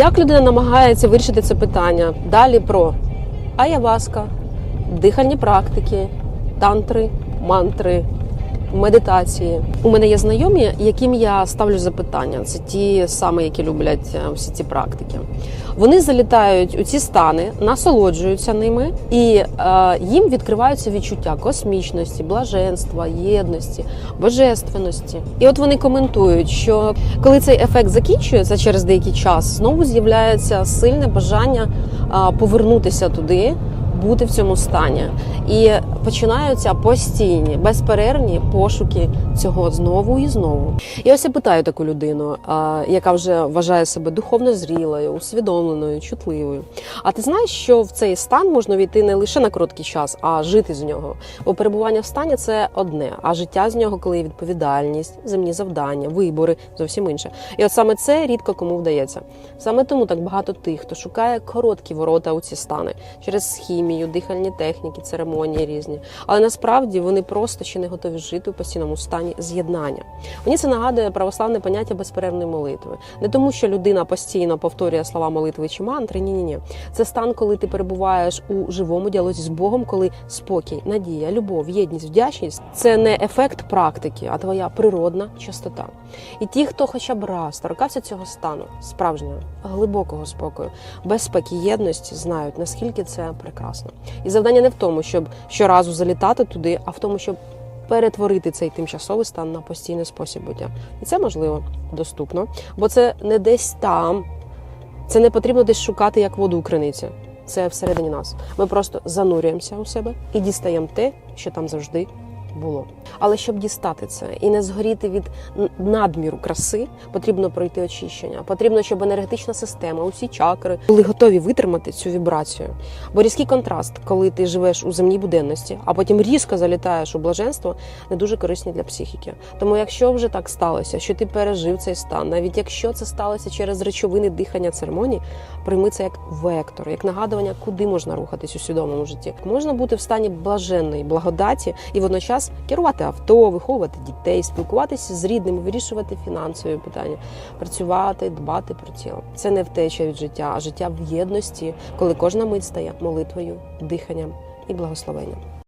Як людина намагається вирішити це питання? Далі про аяваска, дихальні практики, тантри, мантри, медитації. У мене є знайомі, яким я ставлю запитання. Це ті саме, які люблять е, всі ці практики. Вони залітають у ці стани, насолоджуються ними, і е, їм відкриваються відчуття космічності, блаженства, єдності, божественності. І от вони коментують, що коли цей ефект закінчується через деякий час, знову з'являється сильне бажання повернутися туди. Бути в цьому стані і починаються постійні безперервні пошуки цього знову і знову. І ось я питаю таку людину, яка вже вважає себе духовно зрілою, усвідомленою, чутливою. А ти знаєш, що в цей стан можна війти не лише на короткий час, а жити з нього. Бо перебування в стані це одне, а життя з нього, коли відповідальність, земні завдання, вибори зовсім інше. І от саме це рідко кому вдається. Саме тому так багато тих, хто шукає короткі ворота у ці стани через хімію, дихальні техніки, церемонії різні. Але насправді вони просто ще не готові жити у постійному стані з'єднання. Мені це нагадує православне поняття безперервної молитви. Не тому, що людина постійно повторює слова молитви чи мантри. Ні, ні, ні. Це стан, коли ти перебуваєш у живому діалозі з Богом, коли спокій, надія, любов, єдність, вдячність це не ефект практики, а твоя природна чистота. І ті, хто хоча б раз торкався цього стану, справжнього глибокого спокою, безпеки, єдності, знають наскільки це прекрасно. І завдання не в тому, щоб щоразу залітати туди, а в тому, щоб перетворити цей тимчасовий стан на постійний спосіб буття. І це можливо доступно, бо це не десь там. Це не потрібно десь шукати як воду у криниці. Це всередині нас. Ми просто занурюємося у себе і дістаємо те, що там завжди було. Але щоб дістати це і не згоріти від надміру краси, потрібно пройти очищення. Потрібно, щоб енергетична система, усі чакри були готові витримати цю вібрацію. Бо різкий контраст, коли ти живеш у земній буденності, а потім різко залітаєш у блаженство, не дуже корисні для психіки. Тому, якщо вже так сталося, що ти пережив цей стан, навіть якщо це сталося через речовини дихання церемонії, прийми це як вектор, як нагадування, куди можна рухатись у свідомому житті. Можна бути в стані блаженної благодаті і водночас керувати авто, виховувати дітей, спілкуватися з рідними, вирішувати фінансові питання, працювати, дбати про тіло. Це не втеча від життя, а життя в єдності, коли кожна мить стає молитвою, диханням і благословенням.